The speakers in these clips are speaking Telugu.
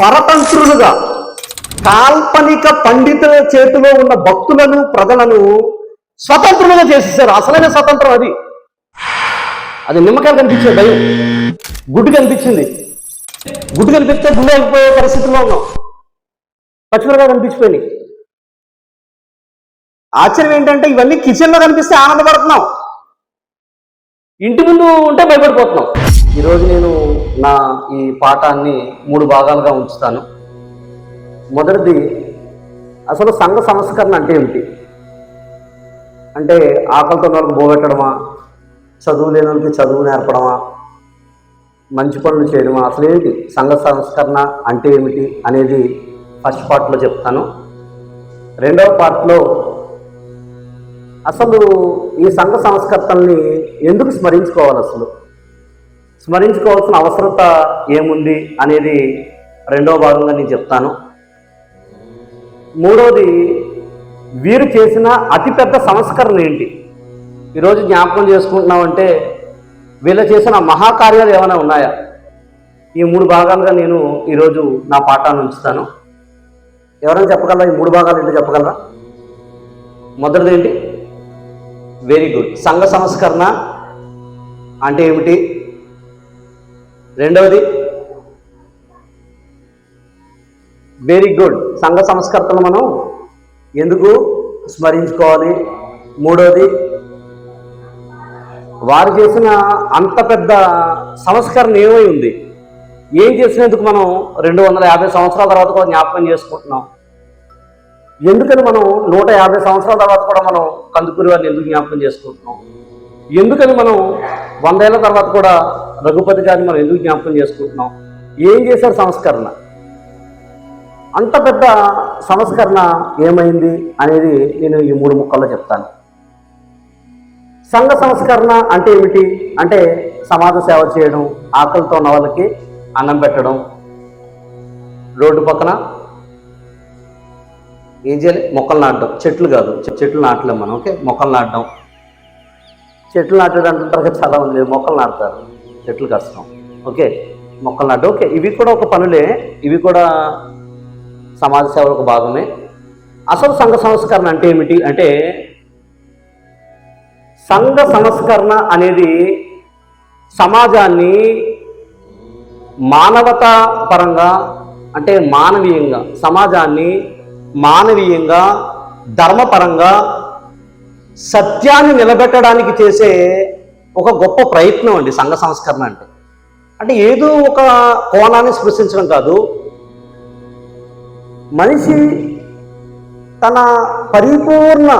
పరతంత్రులుగా కాల్పనిక పండితుల చేతిలో ఉన్న భక్తులను ప్రజలను స్వతంత్రులుగా చేసేసారు అసలైన స్వతంత్రం అది. అది నిమ్మకాయలు కనిపించే భయం. గుడ్డు కనిపించింది. గుడ్డు కనిపిస్తే గుండె అయిపోయే పరిస్థితిలో ఉన్నాం. పచ్చిమిరకాయ కనిపించిపోయినాయి. ఆశ్చర్యం ఏంటంటే ఇవన్నీ కిచెన్లో కనిపిస్తే ఆనందపడుతున్నాం. ఇంటి ముందు ఉంటే భయపడిపోతున్నాం. ఈరోజు నేను నా ఈ పాఠాన్ని మూడు భాగాలుగా ఉంచుతాను. మొదటిది అసలు సంఘ సంస్కరణ అంటే ఏమిటి? అంటే ఆకలితో ఉన్న వాళ్ళకి బోగెట్టడమా? చదువు లేని వాళ్ళకి చదువు నేర్పడమా? మంచి పనులు చేయడమా? అసలు ఏంటి సంఘ సంస్కరణ అంటే ఏమిటి అనేది ఫస్ట్ పార్ట్లో చెప్తాను. రెండవ పార్ట్లో అసలు ఈ సంఘ సంస్కర్తల్ని ఎందుకు స్మరించుకోవాలి అసలు? స్మరించుకోవాల్సిన అవసరత ఏముంది అనేది రెండవ భాగంగా నేను చెప్తాను. మూడవది వీరు చేసిన అతిపెద్ద సంస్కరణ ఏంటి? ఈరోజు జ్ఞాపకం చేసుకుంటున్నామంటే వీళ్ళు చేసిన మహాకార్యాలు ఏమైనా ఉన్నాయా? ఈ మూడు భాగాలుగా నేను ఈరోజు నా పాఠాన్ని ఉంచుతాను. ఎవరైనా చెప్పగలరా? ఈ మూడు భాగాలు ఏంటో చెప్పగలరా? మొదటిది ఏంటి? వెరీ గుడ్ సంఘ సంస్కరణ అంటే ఏమిటి? రెండవది? వెరీ గుడ్ సంఘ సంస్కర్తలు మనం ఎందుకు స్మరించుకోవాలి? మూడవది వారు చేసిన అంత పెద్ద సంస్కరణ ఏమై ఉంది? ఏం చేసినందుకు మనం రెండు వందల యాభై సంవత్సరాల తర్వాత కూడా జ్ఞాపకం చేసుకుంటున్నాం? ఎందుకని మనం నూట యాభై సంవత్సరాల తర్వాత కూడా మనం కందుకూరి వారిని ఎందుకు జ్ఞాపకం చేసుకుంటున్నాం? ఎందుకని మనం వందేళ్ళ తర్వాత కూడా రఘుపతి గారిని మనం ఎందుకు జ్ఞాపకం చేసుకుంటున్నాం? ఏం చేశారు సంస్కరణ? అంత పెద్ద సంస్కరణ ఏమైంది అనేది నేను ఈ మూడు ముక్కల్లో చెప్తాను. సంఘ సంస్కరణ అంటే ఏమిటి? అంటే సమాజ సేవ చేయడం ఆకలితో ఉన్న వాళ్ళకి అన్నం పెట్టడం. రోడ్డు పక్కన ఏం చేయాలి? మొక్కలు నాటడం. చెట్లు కాదు. చెట్లు నాటలేము మనం ఓకే? మొక్కలు నాటడం. చెట్లు నాటడం అంటుంటారు కదా చాలా మంది లేదు మొక్కలు నాటుతారు. చెట్లు కష్టం ఓకే? మొక్కలు నాటడం ఓకే? ఇవి కూడా ఒక పనులే. ఇవి కూడా సమాజ సేవలో ఒక భాగమే. అసలు సంఘ సంస్కరణ అంటే ఏమిటి? అంటే సంఘ సంస్కరణ అనేది సమాజాన్ని మానవతా పరంగా అంటే మానవీయంగా సమాజాన్ని మానవీయంగా ధర్మపరంగా సత్యాన్ని నిలబెట్టడానికి చేసే ఒక గొప్ప ప్రయత్నం అండి సంఘ సంస్కరణ అంటే. అంటే ఏదో ఒక కోణాన్ని స్పృశించడం కాదు. మనిషి తన పరిపూర్ణ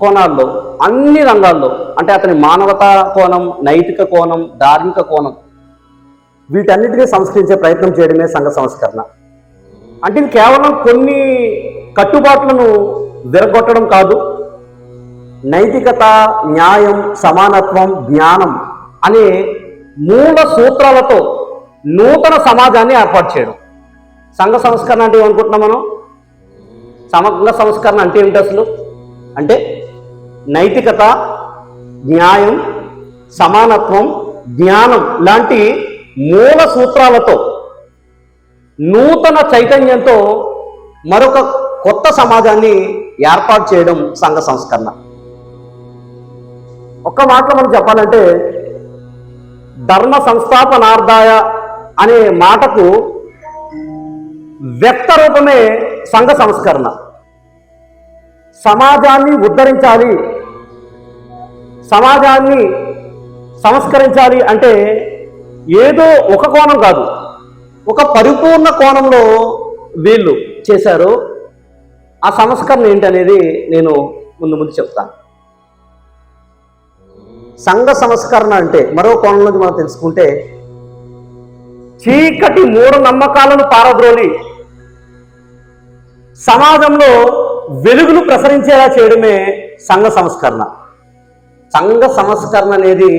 కోణాల్లో అన్ని రంగాల్లో అంటే అతని మానవతా కోణం నైతిక కోణం ధార్మిక కోణం వీటన్నిటినీ సంస్కరించే ప్రయత్నం చేయడమే సంఘ సంస్కరణ. అంటే ఇది కేవలం కొన్ని కట్టుబాట్లను విరగొట్టడం కాదు. నైతికత న్యాయం సమానత్వం జ్ఞానం అనే మూల సూత్రాలతో నూతన సమాజాన్ని ఏర్పాటు చేయడం. సంఘ సంస్కరణ అంటే ఏమనుకుంటున్నాం మనం? సమగ్ర సంస్కరణ అంటే ఏమిటి అసలు? అంటే నైతికత న్యాయం సమానత్వం జ్ఞానం లాంటి మూల సూత్రాలతో నూతన చైతన్యంతో మరొక కొత్త సమాజాన్ని ఏర్పాటు చేయడం సంఘ సంస్కరణ. ఒక్క మాటలో మనం చెప్పాలంటే ధర్మ సంస్థాపనార్థాయ అనే మాటకు వ్యక్త రూపమే సంఘ సంస్కరణ. సమాజాన్ని ఉద్ధరించాలి సమాజాన్ని సంస్కరించాలి అంటే ఏదో ఒక కోణం కాదు. ఒక పరిపూర్ణ కోణంలో వీళ్ళు చేశారు. ఆ సంస్కరణ ఏంటనేది నేను ముందు ముందు చెప్తాను. సంఘ సంస్కరణ అంటే మరో కోణంలోకి మనం తెలుసుకుంటే చీకటి మూఢ నమ్మకాలను పారద్రోలి సమాజంలో వెలుగును ప్రసరించేలా చేయడమే సంఘ సంస్కరణ. సంఘ సంస్కరణ అనేది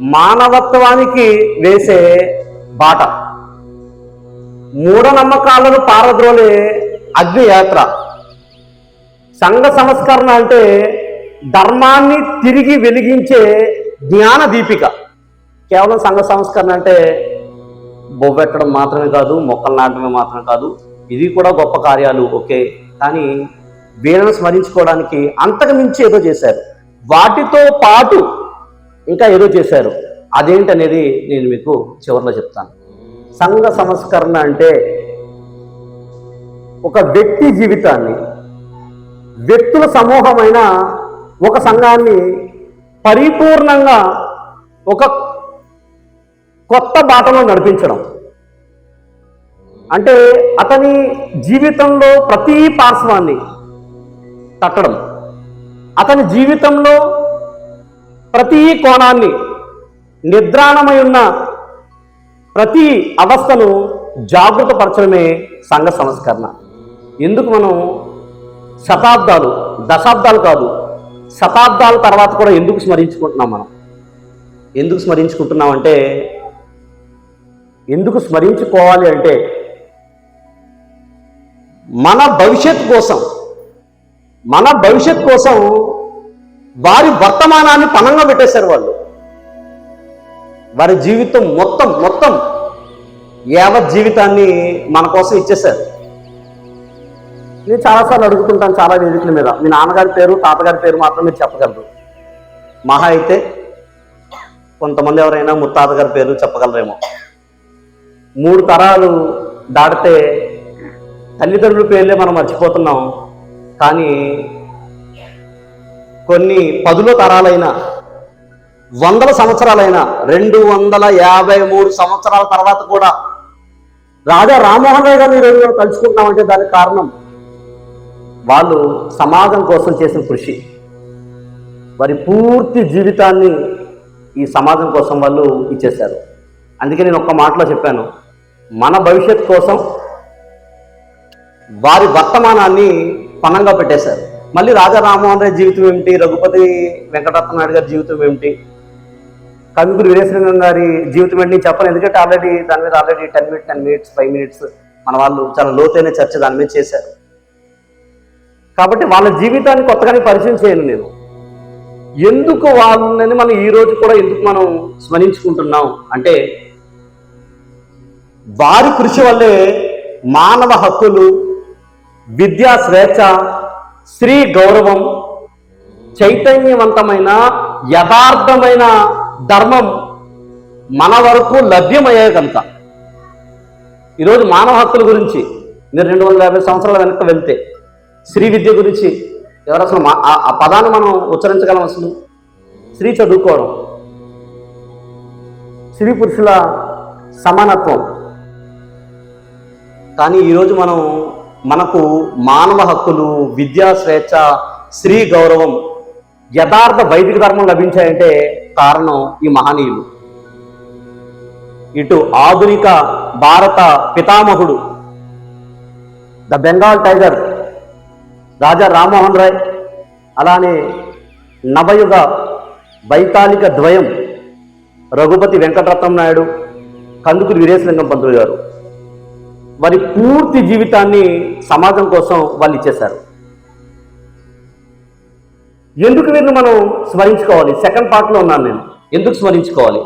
మానవత్వానికి వేసే బాట. మూఢనమ్మకాలను పారద్రోలే అగ్నియాత్ర. సంఘ సంస్కరణ అంటే ధర్మాన్ని తిరిగి వెలిగించే జ్ఞాన దీపిక. కేవలం సంఘ సంస్కరణ అంటే బొవ్వెట్టడం మాత్రమే కాదు మొక్కలు నాటడమే మాత్రమే కాదు ఇది కూడా గొప్ప కార్యాలు ఓకే. కానీ వీళ్ళని స్మరించుకోవడానికి అంతకు మించి ఏదో చేశారు. వాటితో పాటు ఇంకా ఏదో చేశారు. అదేంటనేది నేను మీకు చివరిలో చెప్తాను. సంఘ సంస్కరణ అంటే ఒక వ్యక్తి జీవితాన్ని వ్యక్తుల సమూహమైన ఒక సంఘాన్ని పరిపూర్ణంగా ఒక కొత్త బాటలో నడిపించడం. అంటే అతని జీవితంలో ప్రతి పార్శ్వాన్ని తట్టడం. అతని జీవితంలో ప్రతి కోణాన్ని నిద్రాణమై ఉన్న ప్రతి అవస్థను జాగృతపరచడమే సంఘ సంస్కరణ. ఎందుకు మనం శతాబ్దాలు దశాబ్దాలు కాదు శతాబ్దాల తర్వాత కూడా ఎందుకు స్మరించుకుంటున్నాం మనం? ఎందుకు స్మరించుకుంటున్నాం అంటే ఎందుకు స్మరించుకోవాలి అంటే మన భవిష్యత్ కోసం మన భవిష్యత్ కోసం వారి వర్తమానాన్ని పణంగా పెట్టేశారు వాళ్ళు. వారి జీవితం మొత్తం మొత్తం యావత్ జీవితాన్ని మన కోసం ఇచ్చేశారు. నేను చాలాసార్లు అడుగుతుంటాను చాలా వేదికల మీద. మీ నాన్నగారి పేరు తాతగారి పేరు మాత్రం మీరు చెప్పగలరు. మహా అయితే కొంతమంది ఎవరైనా ముత్తాత గారి పేరు చెప్పగలరేమో. మూడు తరాలు దాటితే తల్లిదండ్రుల పేర్లే మనం మర్చిపోతున్నాం. కానీ కొన్ని పదుల తరాలైనా వందల సంవత్సరాలైన రెండు వందల యాభై మూడు సంవత్సరాల తర్వాత కూడా రాజా రామ్మోహన్ రావు గారిని ఈరోజు తలుచుకుంటున్నామంటే దానికి కారణం వాళ్ళు సమాజం కోసం చేసిన కృషి. వారి పూర్తి జీవితాన్ని ఈ సమాజం కోసం వాళ్ళు ఇచ్చేశారు. అందుకే నేను ఒక్క మాటలో చెప్పాను మన భవిష్యత్ కోసం వారి వర్తమానాన్ని పణంగా పెట్టేశారు. మళ్ళీ రాజా రామ్మోహన్ రావు జీవితం ఏమిటి? రఘుపతి వెంకటరత్న నాయుడు గారి జీవితం ఏమిటి? కవిగురు వీరేశ్వరంగం గారి జీవితం ఏంటి నేను చెప్పను. ఎందుకంటే ఆల్రెడీ దాని మీద already ten minutes ten minutes five minutes మన వాళ్ళు చాలా లోతైన చర్చ దాని మీద చేశారు. కాబట్టి వాళ్ళ జీవితాన్ని కొత్తగానే పరిచయం చేయను నేను. ఎందుకు వాళ్ళని మనం ఈ రోజు కూడా ఎందుకు మనం స్మరించుకుంటున్నాం అంటే వారి కృషి వల్లే మానవ హక్కులు విద్యా స్వేచ్ఛ స్త్రీ గౌరవం చైతన్యవంతమైన యథార్థమైన ధర్మం మన వరకు లభ్యమయ్యే కనుక. ఈరోజు మానవ హక్కుల గురించి మీరు రెండు వందల యాభై సంవత్సరాల వెనక్కి వెళ్తే స్త్రీ విద్య గురించి ఎవరు అసలు ఆ- ఆ పదాన్ని మనం ఉచ్చరించగలం అసలు? స్త్రీ చదువుకోవడం స్త్రీ పురుషుల సమానత్వం. కానీ ఈరోజు మనం మనకు మానవ హక్కులు విద్యా స్వేచ్ఛ స్త్రీ గౌరవం యథార్థ వైదిక ధర్మం లభించాయంటే కారణం ఈ మహనీయులు. ఇటు ఆధునిక భారత పితామహుడు ద బెంగాల్ టైగర్ రాజా రామ్మోహన్ రాయ్ అలానే నవయుగ వైతాళిక ద్వయం రఘుపతి వెంకటరత్నం నాయుడు కందుకూరి వీరేశలింగం పంతులు గారు. వారి పూర్తి జీవితాన్ని సమాజం కోసం వాళ్ళు ఇచ్చేశారు. ఎందుకు వీరిని మనం స్మరించుకోవాలి? సెకండ్ పార్ట్లో ఉన్నాను నేను. ఎందుకు స్మరించుకోవాలి?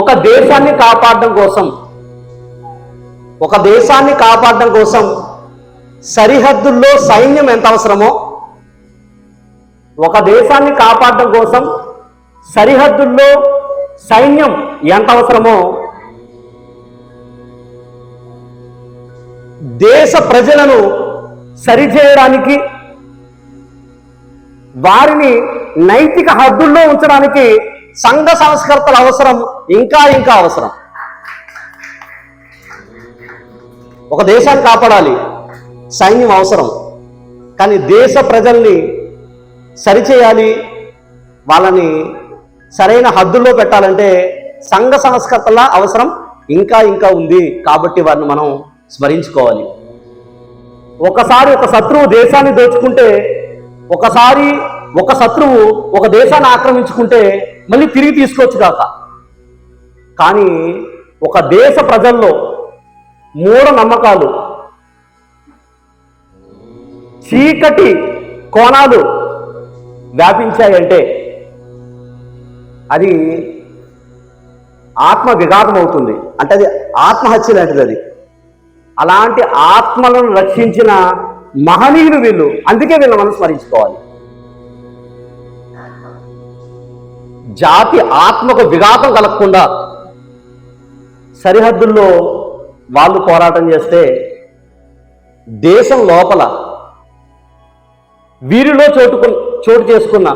ఒక దేశాన్ని కాపాడడం కోసం ఒక దేశాన్ని కాపాడడం కోసం సరిహద్దుల్లో సైన్యం ఎంత అవసరమో ఒక దేశాన్ని కాపాడడం కోసం సరిహద్దుల్లో సైన్యం ఎంత అవసరమో దేశ ప్రజలను సరిచేయడానికి వారిని నైతిక హద్దుల్లో ఉంచడానికి సంఘ సంస్కర్తల అవసరం ఇంకా ఇంకా అవసరం. ఒక దేశాన్ని కాపాడాలి సైన్యం అవసరం. కానీ దేశ ప్రజల్ని సరిచేయాలి వాళ్ళని సరైన హద్దుల్లో పెట్టాలంటే సంఘ సంస్కర్తల అవసరం ఇంకా ఇంకా ఉంది. కాబట్టి వారిని మనం స్మరించుకోవాలి. ఒకసారి ఒక శత్రువు దేశాన్ని దోచుకుంటే ఒకసారి ఒక శత్రువు ఒక దేశాన్ని ఆక్రమించుకుంటే మళ్ళీ తిరిగి తీసుకోవచ్చు కాక. కానీ ఒక దేశ ప్రజల్లో మూఢ నమ్మకాలు చీకటి కోణాలు వ్యాపించాయంటే అది ఆత్మ విఘాతం అవుతుంది అంటే అది ఆత్మహత్య లాంటిది అది. అలాంటి ఆత్మలను రక్షించిన మహనీయులు వీళ్ళు. అందుకే వీళ్ళు మనం స్మరించుకోవాలి. జాతి ఆత్మకు విఘాతం కలగకుండా సరిహద్దుల్లో వాళ్ళు పోరాటం చేస్తే దేశం లోపల వీరిలో చోటుకు చోటు చేసుకున్న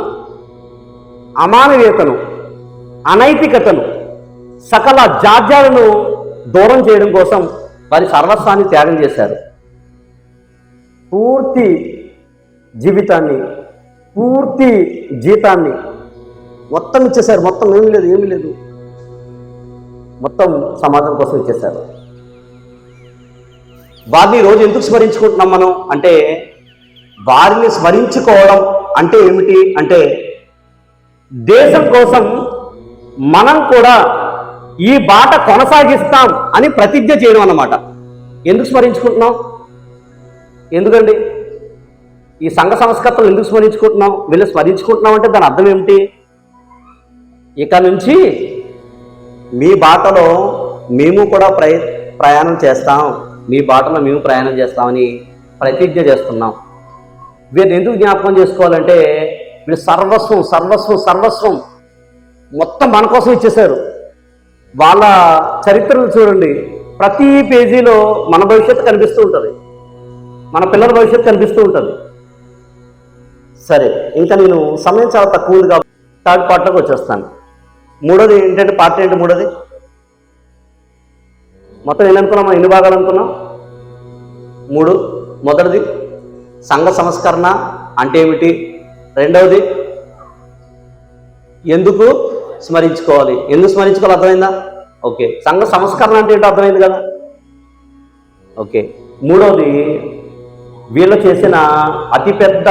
అమానవీయతను అనైతికతను సకల జాడ్యాలను దూరం చేయడం కోసం వారి సర్వస్వాన్ని త్యాగం చేశారు. పూర్తి జీవితాన్ని పూర్తి జీతాన్ని మొత్తం ఇచ్చేశారు. మొత్తం ఏమీ లేదు ఏమీ లేదు. మొత్తం సమాజం కోసం ఇచ్చేశారు. వారిని రోజు ఎందుకు స్మరించుకుంటున్నాం మనం? అంటే వారిని స్మరించుకోవడం అంటే ఏమిటి? అంటే దేశం కోసం మనం కూడా ఈ బాట కొనసాగిస్తాం అని ప్రతిజ్ఞ చేయడం అన్నమాట. ఎందుకు స్మరించుకుంటున్నాం? ఎందుకండి? ఈ సంఘ సంస్కర్తలు ఎందుకు స్మరించుకుంటున్నాం? వీళ్ళు స్మరించుకుంటున్నాం అంటే దాని అర్థం ఏమిటి? ఇక నుంచి మీ బాటలో మేము కూడా ప్రయ ప్రయాణం చేస్తాం. మీ బాటలో మేము ప్రయాణం చేస్తామని ప్రతిజ్ఞ చేస్తున్నాం. వీరిని ఎందుకు జ్ఞాపకం చేసుకోవాలంటే వీళ్ళు సర్వస్వం సర్వస్వం సర్వస్వం మొత్తం మన కోసం ఇచ్చేశారు. వాళ్ళ చరిత్రను చూడండి. ప్రతి పేజీలో మన భవిష్యత్తు కనిపిస్తూ ఉంటుంది. మన పిల్లల భవిష్యత్తు కనిపిస్తూ ఉంటుంది. సరే ఇంకా నేను సమయం చాలా తక్కువ ఉంది కాబట్టి థర్డ్ పార్ట్లోకి వచ్చేస్తాను. మూడోది ఏంటంటే పార్ట్ ఏంటి మూడోది? మొత్తం ఏమనుకున్నాం ఎన్ని భాగాలు అనుకున్నాం? మూడు. మొదటిది సంఘ సంస్కరణ అంటే ఏమిటి? రెండవది ఎందుకు స్మరించుకోవాలి. ఎందుకు స్మరించుకోవాలి? అర్థమైందా? ఓకే. సంఘ సంస్కరణ అంటే ఏంటో అర్థమైంది కదా? ఓకే. మూడవది వీళ్ళు చేసిన అతిపెద్ద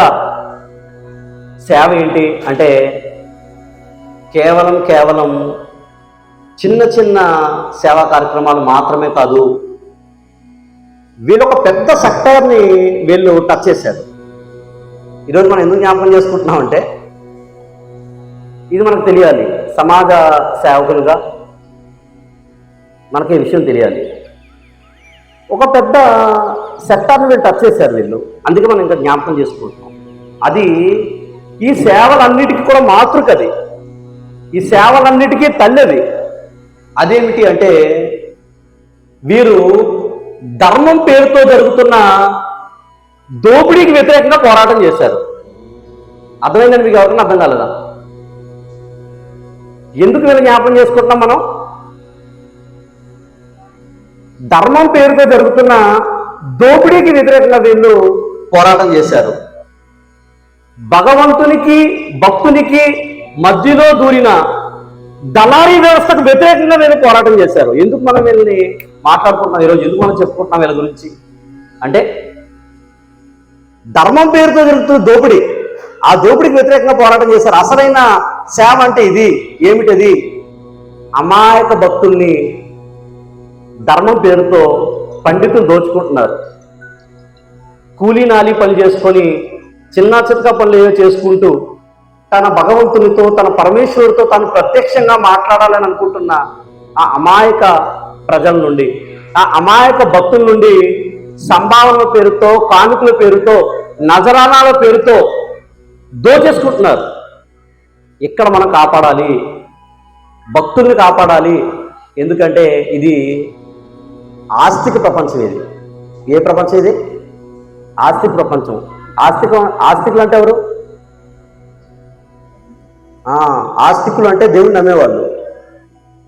సేవ ఏంటి? అంటే కేవలం కేవలం చిన్న చిన్న సేవా కార్యక్రమాలు మాత్రమే కాదు వీళ్ళు ఒక పెద్ద సెక్టర్ని వీళ్ళు టచ్ చేశారు. ఈరోజు మనం ఎందుకు జ్ఞాపకం చేసుకుంటున్నామంటే ఇది మనకు తెలియాలి. సమాజ సేవకులుగా మనకి ఈ విషయం తెలియాలి. ఒక పెద్ద సెక్టార్ని వీళ్ళు టచ్ చేశారు వీళ్ళు. అందుకే మనం ఇంకా జ్ఞాపకం చేసుకుంటున్నాం. అది ఈ సేవలన్నిటికీ కూడా మాతృకది. ఈ సేవలన్నిటికీ తల్లిది. అదేమిటి అంటే వీరు ధర్మం పేరుతో జరుగుతున్న దోపిడీకి వ్యతిరేకంగా పోరాటం చేశారు. అర్థమైందని మీకు ఎవరికైనా అర్థం కాలేదా? ఎందుకు వీళ్ళు జ్ఞాపకం చేసుకుంటున్నాం మనం? ధర్మం పేరుతో జరుగుతున్న దోపిడీకి వ్యతిరేకంగా వీళ్ళు పోరాటం చేశారు. భగవంతునికి భక్తునికి మధ్యలో దూరిన దళారీ వ్యవస్థకు వ్యతిరేకంగా వీళ్ళు పోరాటం చేశారు. ఎందుకు మనం వీళ్ళని మాట్లాడుకుంటున్నాం ఈరోజు? ఎందుకు మనం చెప్పుకుంటున్నాం వీళ్ళ గురించి? అంటే ధర్మం పేరుతో జరుగుతున్న దోపిడీ ఆ దోపిడీకి వ్యతిరేకంగా పోరాటం చేశారు. అసలైన సేవ అంటే ఇది. ఏమిటది? అమాయక భక్తుల్ని ధర్మం పేరుతో పండితులు దోచుకుంటున్నారు. కూలీ నాలి పని చేసుకొని చిన్న చితక పనులు ఏవో చేసుకుంటూ తన భగవంతునితో తన పరమేశ్వరుడితో తను ప్రత్యక్షంగా మాట్లాడాలని అనుకుంటున్న ఆ అమాయక ప్రజల నుండి ఆ అమాయక భక్తుల నుండి సంభావనల పేరుతో కానుకల పేరుతో నజరానాల పేరుతో దోచేసుకుంటున్నారు. ఇక్కడ మనం కాపాడాలి. భక్తుల్ని కాపాడాలి. ఎందుకంటే ఇది ఆస్తిక ప్రపంచం ఇది. ఏ ప్రపంచం ఇది? ఆస్తిక ప్రపంచం. ఆస్తిక ఆస్తికులు అంటే ఎవరు? ఆస్తికులు అంటే దేవుడు నమ్మేవాళ్ళు.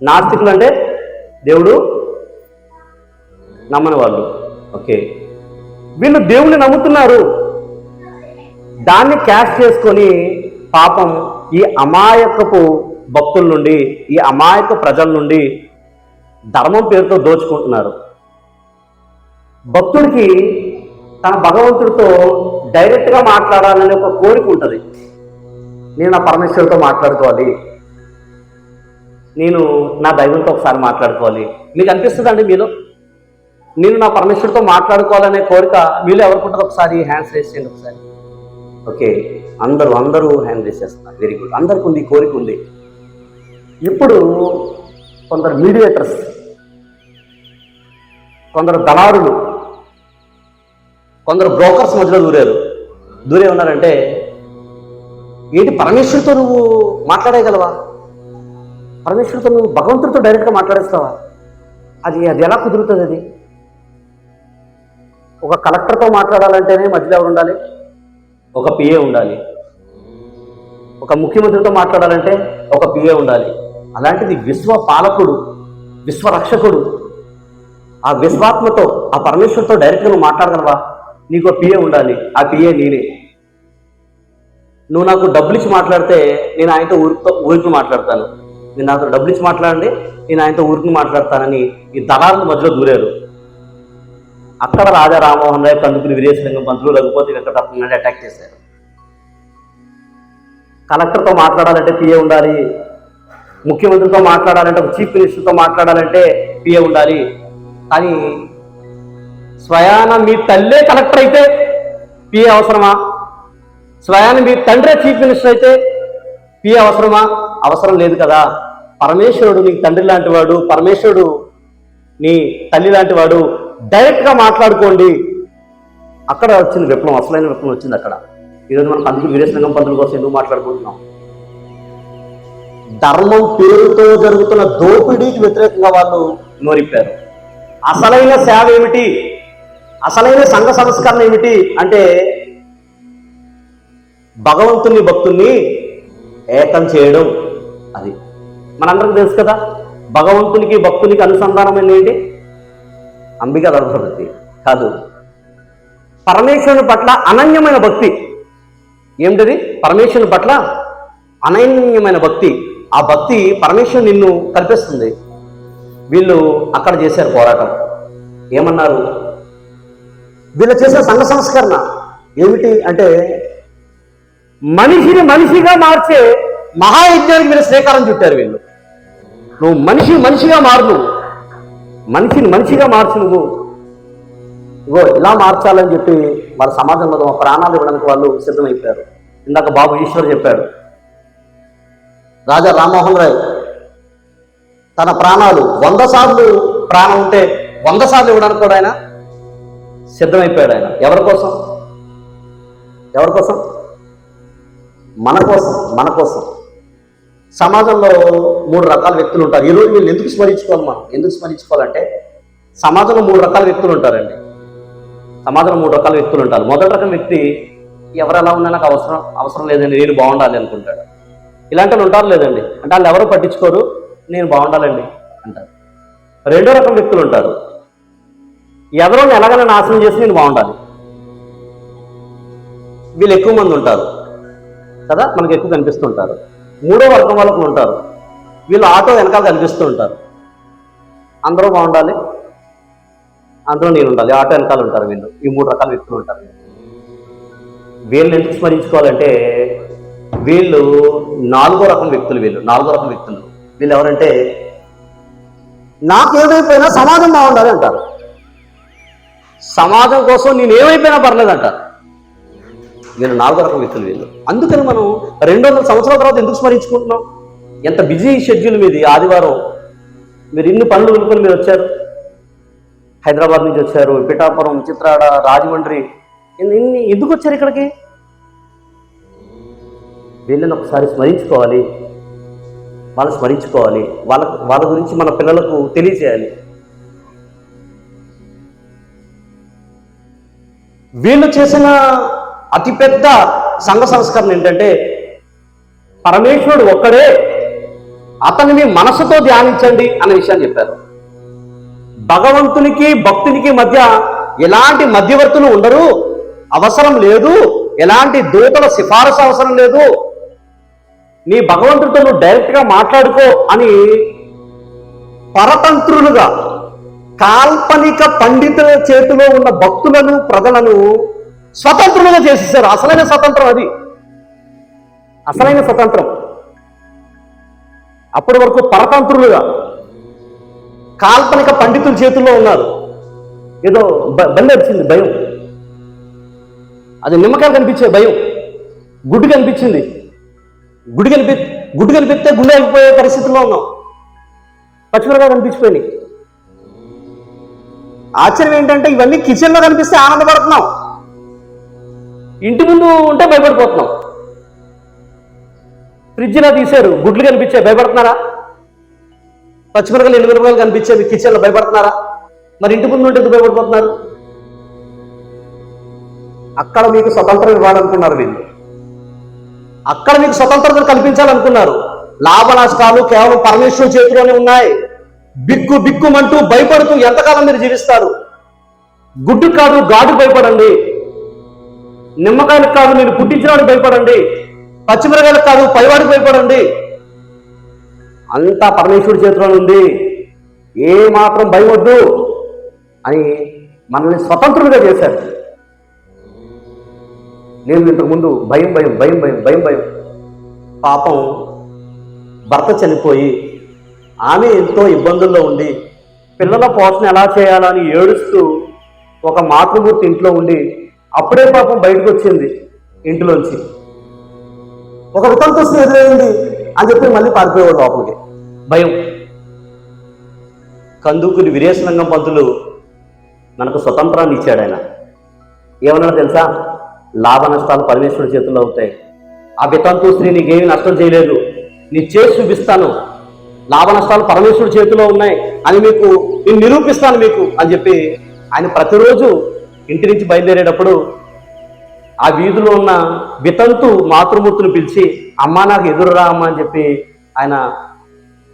నాస్తికులు అంటే దేవుడు నమ్మని వాళ్ళు ఓకే. వీళ్ళు దేవుణ్ణి నమ్ముతున్నారు. దాన్ని క్యాష్ చేసుకొని పాపం ఈ అమాయకపు భక్తుల నుండి ఈ అమాయక ప్రజల నుండి ధర్మం పేరుతో దోచుకుంటున్నారు. భక్తుడికి తన భగవంతుడితో డైరెక్ట్గా మాట్లాడాలనే ఒక కోరిక ఉంటుంది. నేను నా పరమేశ్వరుడితో మాట్లాడుకోవాలి. నేను నా దైవంతో ఒకసారి మాట్లాడుకోవాలి. మీకు అనిపిస్తుందండి మీలో? నేను నా పరమేశ్వరుడితో మాట్లాడుకోవాలనే కోరిక మీలో ఎవరికి ఉంటుంది? ఒకసారి హ్యాండ్స్ రేస్ చేయండి ఒకసారి. ఓకే. అందరూ అందరూ హ్యాండిల్ చేస్తున్నారు వెరీ గుడ్ అందరికి ఉంది కోరిక ఉంది ఇప్పుడు కొందరు మీడియేటర్స్ కొందరు దళారులు కొందరు బ్రోకర్స్ మధ్యలో దూరారు. దూరే ఉన్నారంటే ఏంటి పరమేశ్వరుతో నువ్వు మాట్లాడేయగలవా? పరమేశ్వరుతో నువ్వు భగవంతుడితో డైరెక్ట్గా మాట్లాడేస్తావా? అది అది ఎలా కుదురుతుంది అది? ఒక కలెక్టర్తో మాట్లాడాలంటేనే మధ్యలో ఎవరు ఉండాలి? ఒక పిఏ ఉండాలి. ఒక ముఖ్యమంత్రితో మాట్లాడాలంటే ఒక పిఏ ఉండాలి. అలాంటిది విశ్వ పాలకుడు విశ్వరక్షకుడు ఆ విశ్వాత్మతో ఆ పరమేశ్వరుతో డైరెక్ట్గా నువ్వు మాట్లాడగలవా? నీకు పిఏ ఉండాలి. ఆ పిఏ నేనే నువ్వు నాకు డబ్బులు ఇచ్చి మాట్లాడితే నేను ఆయనతో ఊరితో ఊరికి మాట్లాడతాను. నేను నాతో డబ్బులు ఇచ్చి మాట్లాడండి నేను ఆయనతో ఊరికి మాట్లాడతానని ఈ దళారుల మధ్యలో దూరారు. అక్కడ రాజా రామ్మోహన్ రాయ్ కందుకుని వీరేశలింగం పంతులు రఘుపతి వెంకటరత్నాన్ని అటాక్ చేశారు. కలెక్టర్తో మాట్లాడాలంటే పిఏ ఉండాలి. ముఖ్యమంత్రితో మాట్లాడాలంటే చీఫ్ మినిస్టర్తో మాట్లాడాలంటే పిఏ ఉండాలి. కానీ స్వయాన మీ తల్లే కలెక్టర్ అయితే పిఏ అవసరమా? స్వయాన మీ తండ్రే చీఫ్ మినిస్టర్ అయితే పిఏ అవసరమా? అవసరం లేదు కదా. పరమేశ్వరుడు నీ తండ్రి లాంటి వాడు పరమేశ్వరుడు నీ తల్లి లాంటి వాడు డైరెక్ట్గా మాట్లాడుకోండి. అక్కడ వచ్చింది విప్లవం అసలైన విప్లవం వచ్చింది అక్కడ. ఈరోజు మనం అందుకు వీరేశలింగం పంతుల కోసం ఎందుకు మాట్లాడుకుంటున్నాం? ధర్మం పేరుతో జరుగుతున్న దోపిడీకి వ్యతిరేకంగా వాళ్ళు నోరిప్పారు. అసలైన సేవ ఏమిటి? అసలైన సంఘ సంస్కరణ ఏమిటి? అంటే భగవంతుని భక్తుల్ని ఏకం చేయడం. అది మనందరికి తెలుసు కదా. భగవంతునికి భక్తునికి అనుసంధానమైన ఏంటి? అంబిక దర్భవతి కాదు. పరమేశ్వరుని పట్ల అనన్యమైన భక్తి. ఏమిటది? పరమేశ్వరుని పట్ల అనన్యమైన భక్తి. ఆ భక్తి పరమేశ్వరు నిన్ను కల్పిస్తుంది. వీళ్ళు అక్కడ చేశారు పోరాటం. ఏమన్నారు? వీళ్ళు చేసిన సంఘ సంస్కరణ ఏమిటి అంటే మనిషిని మనిషిగా మార్చే మహాయజ్ఞానికి వీళ్ళు శ్రీకారం చుట్టారు వీళ్ళు. నువ్వు మనిషి మనిషిగా మారు నువ్వు మనిషిని మనిషిగా మార్చు నువ్వు. ఇగో ఇలా మార్చాలని చెప్పి వాళ్ళ సమాజంలో తమ ప్రాణాలు ఇవ్వడానికి వాళ్ళు సిద్ధమైపోయారు. ఇందాక బాబు ఈశ్వర్ చెప్పాడు. రాజా రామ్మోహన్ రాయ్ తన ప్రాణాలు వంద సార్లు ప్రాణం ఉంటే వంద సార్లు ఇవ్వడానికి కూడా ఆయన సిద్ధమైపోయాడు ఆయన. ఎవరి కోసం? ఎవరి కోసం? మన కోసం మన కోసం. సమాజంలో మూడు రకాల వ్యక్తులు ఉంటారు. ఈరోజు వీళ్ళు ఎందుకు స్మరించుకోవాలి మనం? ఎందుకు స్మరించుకోవాలంటే సమాజంలో మూడు రకాల వ్యక్తులు ఉంటారండి. సమాజంలో మూడు రకాల వ్యక్తులు ఉంటారు. మొదటి రకం వ్యక్తి ఎవరు ఎలా ఉన్నా నాకు అవసరం అవసరం లేదండి నేను బాగుండాలి అనుకుంటాడు. ఇలాంటి వాళ్ళు ఉంటారు లేదండి. అంటే వాళ్ళు ఎవరు పట్టించుకోరు నేను బాగుండాలండి అంటారు. రెండో రకం వ్యక్తులు ఉంటారు. ఎవరో ఎలాగైనా నాశనం చేసి నేను బాగుండాలి. వీళ్ళు ఎక్కువ మంది ఉంటారు. కదా? మనకు ఎక్కువ కనిపిస్తుంటారు. మూడో వర్గం వాళ్ళకు ఉంటారు. వీళ్ళు ఆటో వెనకాల కనిపిస్తూ ఉంటారు. అందరూ బాగుండాలి. అందులో నేను ఉండాలి. ఆటో వెనకాల ఉంటారు వీళ్ళు. ఈ మూడు రకాల వ్యక్తులు ఉంటారు. వీళ్ళని ఎందుకు స్మరించుకోవాలంటే వీళ్ళు నాలుగో రకం వ్యక్తులు వీళ్ళు. నాలుగో రకం వ్యక్తులు. వీళ్ళు ఎవరంటే నాకేమైపోయినా సమాజం బాగుండాలి అంటారు సమాజం కోసం నేను ఏమైపోయినా పర్లేదు అంటారు వీళ్ళు నాలుగో రకం వ్యక్తులు వీళ్ళు అందుకని మనం రెండు వందల సంవత్సరాల తర్వాత ఎందుకు స్మరించుకుంటున్నాం? ఎంత బిజీ షెడ్యూల్ మీది ఆదివారం. మీరు ఇన్ని పనులు వదులుకొని మీరు వచ్చారు. హైదరాబాద్ నుంచి వచ్చారు పిఠాపురం చిత్రాడ రాజమండ్రి. ఇన్ని ఎందుకు వచ్చారు ఇక్కడికి? వీళ్ళని ఒకసారి స్మరించుకోవాలి. వాళ్ళు స్మరించుకోవాలి. వాళ్ళ వాళ్ళ గురించి మన పిల్లలకు తెలియజేయాలి. వీళ్ళు చేసిన అతిపెద్ద సంఘ సంస్కరణ ఏంటంటే పరమేశ్వరుడు ఒక్కడే అతనిని మనసుతో ధ్యానించండి అనే విషయాన్ని చెప్పారు. భగవంతునికి భక్తునికి మధ్య ఎలాంటి మధ్యవర్తులు ఉండరు అవసరం లేదు ఎలాంటి దూతల సిఫారసు అవసరం లేదు. నీ భగవంతుడితో నువ్వు డైరెక్ట్గా మాట్లాడుకో అని పరతంత్రులుగా కాల్పనిక పండితుల చేతిలో ఉన్న భక్తులను ప్రజలను స్వతంత్రులుగా చేసేసారు. అసలైన స్వతంత్రం అది. అసలైన స్వతంత్రం. అప్పటి వరకు పరతంత్రులుగా కాల్పనిక పండితుల చేతుల్లో ఉన్నారు. ఏదో బ- వచ్చింది భయం. అది నిమ్మకాయలు కనిపించే భయం. గుడ్డు కనిపించింది. గుడి కనిపి గుడ్డు కనిపిస్తే గుండె అయిపోయే పరిస్థితిలో ఉన్నాం. పచ్చిమిరకాయలు కనిపించిపోయినాయి. ఆశ్చర్యం ఏంటంటే ఇవన్నీ కిచెన్లో కనిపిస్తే ఆనందపడుతున్నాం. ఇంటి ముందు ఉంటే భయపడిపోతున్నాం. ఫ్రిడ్జ్లో తీశారు గుడ్లు కనిపించాయి భయపడుతున్నారా? పచ్చిమిరకాయలు ఎండుమిరపకాయలు కనిపించాయి మీ కిచెన్లో భయపడుతున్నారా? మరి ఇంటి ముందు ఉంటే భయపడిపోతున్నారు? అక్కడ మీకు స్వతంత్రం ఇవ్వాలనుకున్నారు వీళ్ళు. అక్కడ మీకు స్వతంత్రత కల్పించాలనుకున్నారు. లాభ నష్టాలు కేవలం పరమేశ్వరుని చేతిలోనే ఉన్నాయి. బిక్కు బిక్కుమంటూ భయపడుతూ ఎంతకాలం మీరు జీవిస్తారు? గుడ్డు కాదు గాడు భయపడండి. నిమ్మకాయలకు కాదు మీరు పుట్టించడానికి భయపడండి. పచ్చిమిరకాయలకు కాదు పైవాడికి భయపడండి. అంతా పరమేశ్వరుడి చేతిలో ఉంది. ఏ మాత్రం భయం వద్దు అని మనల్ని స్వతంత్రులుగా చేశారు. నేను ఇంతకుముందు భయం భయం భయం భయం భయం భయం. పాపం భర్త చనిపోయి ఆమె ఎంతో ఇబ్బందుల్లో ఉండి పిల్లల పోషణ ఎలా చేయాలని ఏడుస్తూ ఒక మాతృమూర్తి ఇంట్లో ఉండి అప్పుడే పాపం బయటకు వచ్చింది ఇంటిలోంచి. ఒక వితంతు ఎదురైంది అని చెప్పి మళ్ళీ పారిపోయేవాడు లోపలికి. భయం. కందుకూరి వీరేశలింగం పంతులు మనకు స్వతంత్రాన్ని ఇచ్చాడు ఆయన. ఏమన్నా తెలుసా? లాభ నష్టాలు పరమేశ్వరుడి చేతుల్లో అవుతాయి. ఆ వితంతు స్త్రీ నీకేమీ నష్టం చేయలేదు. నీ చేసి చూపిస్తాను. లాభ నష్టాలు పరమేశ్వరుడి చేతిలో ఉన్నాయి అని మీకు నేను నిరూపిస్తాను మీకు అని చెప్పి ఆయన ప్రతిరోజు ఇంటి నుంచి బయలుదేరేటప్పుడు ఆ వీధిలో ఉన్న వితంతు మాతృమూర్తిని పిలిచి అమ్మ నాకు ఎదురు రామ్మ అని చెప్పి ఆయన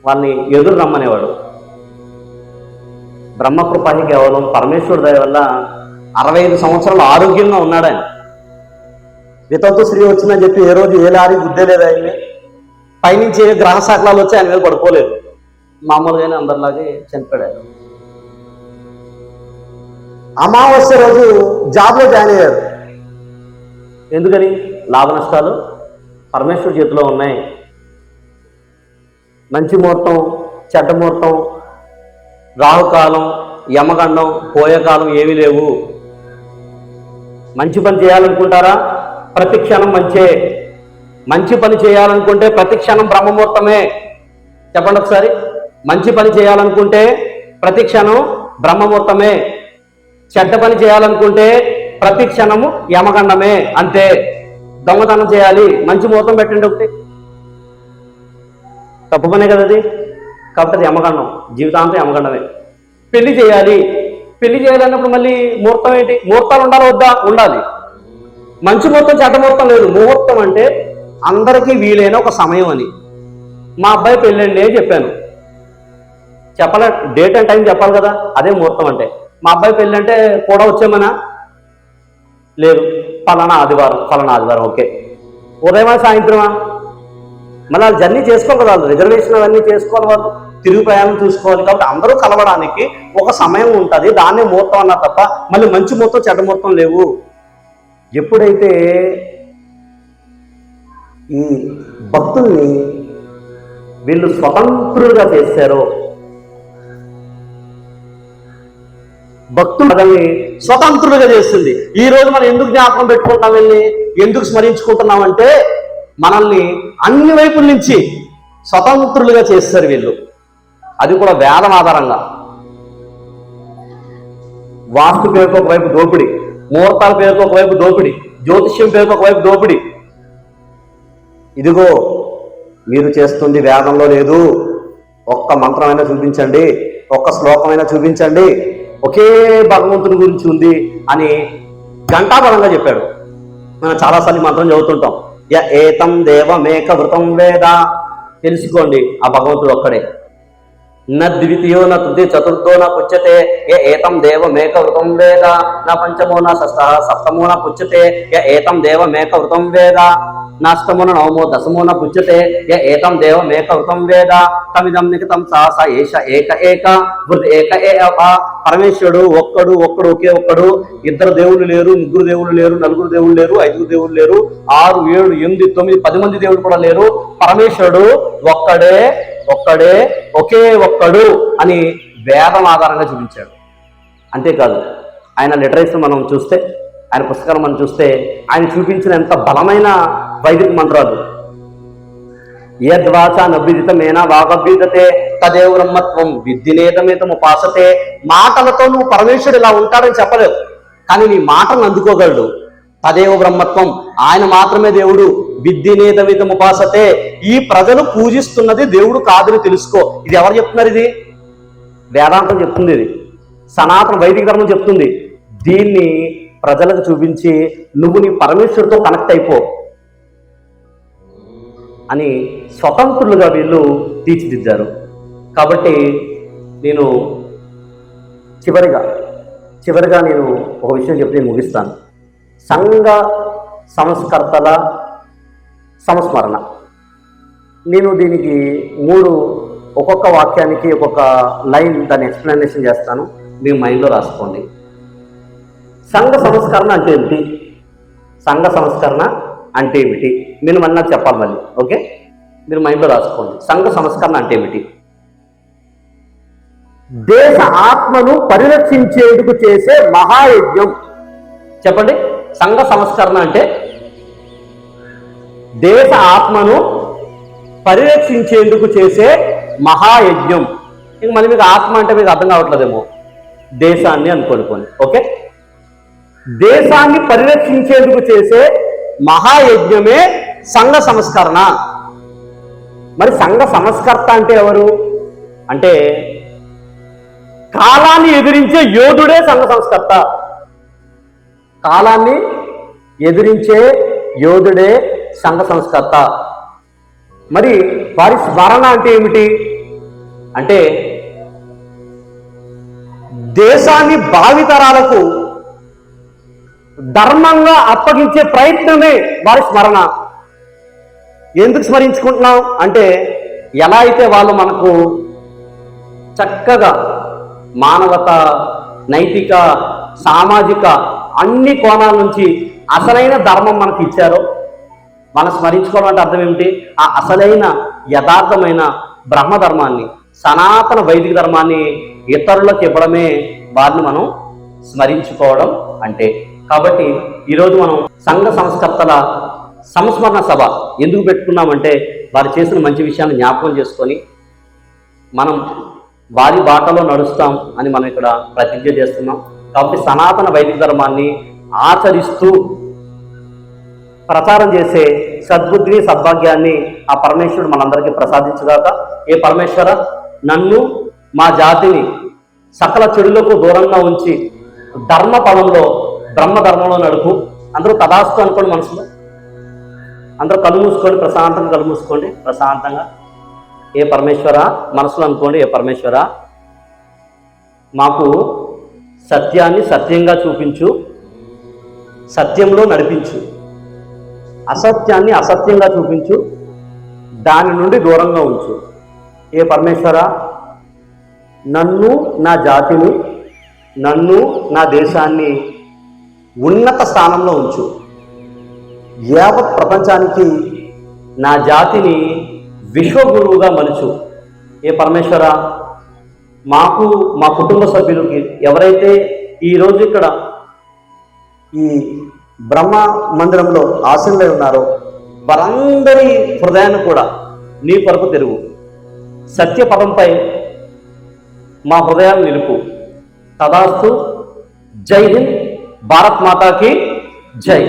వాళ్ళని ఎదురు రమ్మనేవాడు. బ్రహ్మకృపాహి కేవలం పరమేశ్వరుడు దయ వల్ల అరవై ఐదు సంవత్సరాలు ఆరోగ్యంగా ఉన్నాడు ఆయన. వితంతు స్త్రీ వచ్చిందని చెప్పి ఏ రోజు ఏ లారీ గుద్దేలేదు ఆయన్ని. పైనుంచి ఏ గ్రహ శాఖలాలు వచ్చి ఆయన మీద పడుకోలేదు. మామూలుగానే అందరిలాగే చనిపోయాడు అమావాస్య రోజు జాబ్లో జాయిన్ అయ్యారు. ఎందుకని? లాభ నష్టాలు పరమేశ్వర చేతిలో ఉన్నాయి. మంచి ముహూర్తం చెడ్డ ముహూర్తం రాహుకాలం యమగండం పోయేకాలం ఏమీ లేవు. మంచి పని చేయాలనుకుంటారా? ప్రతి క్షణం మంచే. మంచి పని చేయాలనుకుంటే ప్రతి క్షణం బ్రహ్మముహూర్తమే. చెప్పండి ఒకసారి. మంచి పని చేయాలనుకుంటే ప్రతి క్షణం బ్రహ్మముహూర్తమే. చెడ్డ పని చేయాలనుకుంటే ప్రతి క్షణము యమగండమే అంతే. దొంగతనం చేయాలి. మంచి ముహూర్తం పెట్టండి ఒకటి. తప్పు పనే కదా అది? కాబట్టి అది యమగండం జీవితాంతం యమగండమే. పెళ్ళి చేయాలి. పెళ్ళి చేయాలన్నప్పుడు మళ్ళీ ముహూర్తం ఏంటి? ముహూర్తాలు ఉండాలి వద్దా? ఉండాలి. మంచి ముహూర్తం చెడ్డ ముహూర్తం లేదు. ముహూర్తం అంటే అందరికీ వీలైన ఒక సమయం అని. మా అబ్బాయి పెళ్ళండి అని చెప్పాను. చెప్పాల? డేట్ అండ్ టైం చెప్పాలి కదా? అదే ముహూర్తం అంటే. మా అబ్బాయి పెళ్ళి అంటే కూడా వచ్చామనా లేదు. పలానా ఆదివారం పలానా ఆదివారం ఓకే. ఉదయమా సాయంత్రమా? మళ్ళీ వాళ్ళు జర్నీ చేసుకోవాలి కదా వాళ్ళు రిజర్వేషన్ అవన్నీ చేసుకోవాలి వాళ్ళు. తిరుగు ప్రయాణం చూసుకోవాలి కాబట్టి అందరూ కలవడానికి ఒక సమయం ఉంటుంది. దాన్నే ముహూర్తం అన్నారు తప్ప మళ్ళీ మంచి ముహూర్తం చెడ్డ ముహూర్తం లేవు. ఎప్పుడైతే ఈ భక్తుల్ని వీళ్ళు స్వతంత్రులుగా చేశారో భక్తులు మనల్ని స్వతంత్రులుగా చేస్తుంది. ఈ రోజు మనం ఎందుకు జ్ఞాపకం పెట్టుకుంటాం వెళ్ళి ఎందుకు స్మరించుకుంటున్నాం అంటే మనల్ని అన్ని వైపుల నుంచి స్వతంత్రులుగా చేస్తారు వీళ్ళు. అది కూడా వేదం ఆధారంగా. వాస్తు పేరుతో ఒకవైపు దోపిడి ముహూర్తాల పేరుతో ఒకవైపు దోపిడి జ్యోతిష్యం పేరుతో ఒకవైపు దోపిడి. ఇదిగో మీరు చేస్తుంది వేదంలో లేదు. ఒక్క మంత్రమైనా చూపించండి ఒక్క శ్లోకమైనా చూపించండి. ఒకే భగవంతుని గురించి ఉంది అని ఘంటాపరంగా చెప్పాడు. మనం చాలాసార్లు మంత్రం చదువుతుంటాం. య ఏతం దేవమేక వృతం వేద. తెలుసుకోండి ఆ భగవంతుడు ఒక్కడే. న ద్వితీయో న తృతీయ చతుర్థో నా పుచ్చతే య ఏతం దేవమేక వృతం వేద. న పంచమో న షష్ట సప్తమో నా పుచ్చతే య ఏతం దేవమేక వృతం వేద. నాష్టమో నవమో దశమున న పుచ్చతే య ఏతం దేవమేక వృతం వేద. తమిదం నిఖితం సాస ఏష ఏక ఏక వృద్ధ ఏక ఏ పరమేశ్వరుడు ఒక్కడు ఒక్కడు ఒకే ఒక్కడు. ఇద్దరు దేవుళ్ళు లేరు ముగ్గురు దేవుళ్ళు లేరు నలుగురు దేవుళ్ళు లేరు ఐదుగురు దేవుళ్ళు లేరు ఆరు ఏడు ఎనిమిది తొమ్మిది పది మంది దేవుడు కూడా లేరు. పరమేశ్వరుడు ఒక్కడే ఒక్కడే ఒకే ఒక్కడు అని వేదం ఆధారంగా చూపించాడు. అంతేకాదు ఆయన లిటరేచర్ మనం చూస్తే ఆయన పుస్తకాలు మనం చూస్తే ఆయన చూపించిన ఎంత బలమైన వైదిక మంత్రాలు. యద్వాచ నభ్యుదితమేన వాగభ్యుదతే తదే బ్రహ్మత్వం విద్యనేతమేతం ఉపాసతే మాటలతో నువ్వు పరమేశ్వరుడు ఇలా ఉంటాడని చెప్పలేవు. కానీ నీ మాటను అందుకోగలడు. తదేవ బ్రహ్మత్వం ఆయన మాత్రమే దేవుడు. విద్యనేతమితం ఉపాసతే ఈ ప్రజలు పూజిస్తున్నది దేవుడు కాదని తెలుసుకో. ఇది ఎవరు చెప్తున్నారు ఇది? వేదాంతం చెప్తుంది ఇది. సనాతన వైదిక ధర్మం చెప్తుంది. దీన్ని ప్రజలకు చూపించి నువ్వు నీ పరమేశ్వరుతో కనెక్ట్ అయిపో అని స్వతంత్రులుగా వీళ్ళు తీర్చిదిద్దారు. కాబట్టి నేను చివరిగా చివరిగా నేను ఒక విషయం చెప్పి నేను ముగిస్తాను. సంఘ సంస్కర్తల సంస్మరణ. నేను దీనికి మూడు ఒక్కొక్క వాక్యానికి ఒక్కొక్క లైన్ దాన్ని ఎక్స్ప్లెనేషన్ చేస్తాను. మీ మైండ్లో రాసుకోండి. సంఘ సంస్కరణ అంటే ఏమిటి? సంఘ సంస్కరణ అంటే ఏమిటి? నేను మళ్ళీ నాకు చెప్పాలి మళ్ళీ ఓకే? మీరు మైండ్లో రాసుకోండి. సంఘ సంస్కరణ అంటే ఏమిటి? దేశ ఆత్మను పరిరక్షించేందుకు చేసే మహాయజ్ఞం. చెప్పండి. సంఘ సంస్కరణ అంటే దేశ ఆత్మను పరిరక్షించేందుకు చేసే మహాయజ్ఞం. ఇంక మళ్ళీ మీకు ఆత్మ అంటే మీకు అర్థం కావట్లేదేమో. దేశాన్ని అనుకోనుకోండి ఓకే? దేశాన్ని పరిరక్షించేందుకు చేసే మహాయజ్ఞమే సంఘ సంస్కరణ. మరి సంఘ సంస్కర్త అంటే ఎవరు? అంటే కాలాన్ని ఎదిరించే యోధుడే సంఘ సంస్కర్త. కాలాన్ని ఎదిరించే యోధుడే సంఘ సంస్కర్త. మరి వారి స్మరణ అంటే ఏమిటి? అంటే దేశాన్ని భావితరాలకు ధర్మంగా అప్పగించే ప్రయత్నమే వారి స్మరణ. ఎందుకు స్మరించుకుంటున్నాం? అంటే ఎలా అయితే వాళ్ళు మనకు చక్కగా మానవత నైతిక సామాజిక అన్ని కోణాల నుంచి అసలైన ధర్మం మనకి ఇచ్చారో మనం స్మరించుకోవడం అంటే అర్థం ఏమిటి? ఆ అసలైన యథార్థమైన బ్రహ్మధర్మాన్ని సనాతన వైదిక ధర్మాన్ని ఇతరులకు ఇవ్వడమే వారిని మనం స్మరించుకోవడం అంటే కాబట్టి ఈరోజు మనం సంఘ సంస్కర్తల సంస్మరణ సభ ఎందుకు పెట్టుకున్నామంటే వారు చేసిన మంచి విషయాన్ని జ్ఞాపకం చేసుకొని మనం వారి బాటలో నడుస్తాం అని మనం ఇక్కడ ప్రతిజ్ఞ చేస్తున్నాం. కాబట్టి సనాతన వైదిక ధర్మాన్ని ఆచరిస్తూ ప్రచారం చేసే సద్బుద్ధిని సద్భాగ్యాన్ని ఆ పరమేశ్వరుడు మనందరికీ ప్రసాదించుగాక ఏ పరమేశ్వర నన్ను మా జాతిని సకల చెడులకు దూరంగా ఉంచి ధర్మ పదంలో బ్రహ్మ ధర్మంలో నడుపు. అందరూ తదాస్తు అనుకోండి మనసులో. అందరూ కళ్ళు మూసుకోండి ప్రశాంతంగా కళ్ళు మూసుకోండి ప్రశాంతంగా. ఏ పరమేశ్వర? మనసులో అనుకోండి ఏ పరమేశ్వర? మాకు సత్యాన్ని సత్యంగా చూపించు సత్యంలో నడిపించు. అసత్యాన్ని అసత్యంగా చూపించు దాని నుండి దూరంగా ఉంచు. ఏ పరమేశ్వర? నన్ను నా జాతిని నన్ను నా దేశాన్ని ఉన్నత స్థానంలో ఉంచు. యావత్ ప్రపంచానికి నా జాతిని విశ్వగురువుగా మలుచు. ఏ పరమేశ్వర మాకు మా కుటుంబ సభ్యులకి ఎవరైతే ఈరోజు ఇక్కడ ఈ బ్రహ్మ మందిరంలో ఆశలై ఉన్నారో వారందరి హృదయాన్ని కూడా నీ కొరకు తెరువు. సత్యపదంపై మా హృదయాన్ని నిలుపు. తదాస్తు జై హింద్. భారత్ మాతాకి జై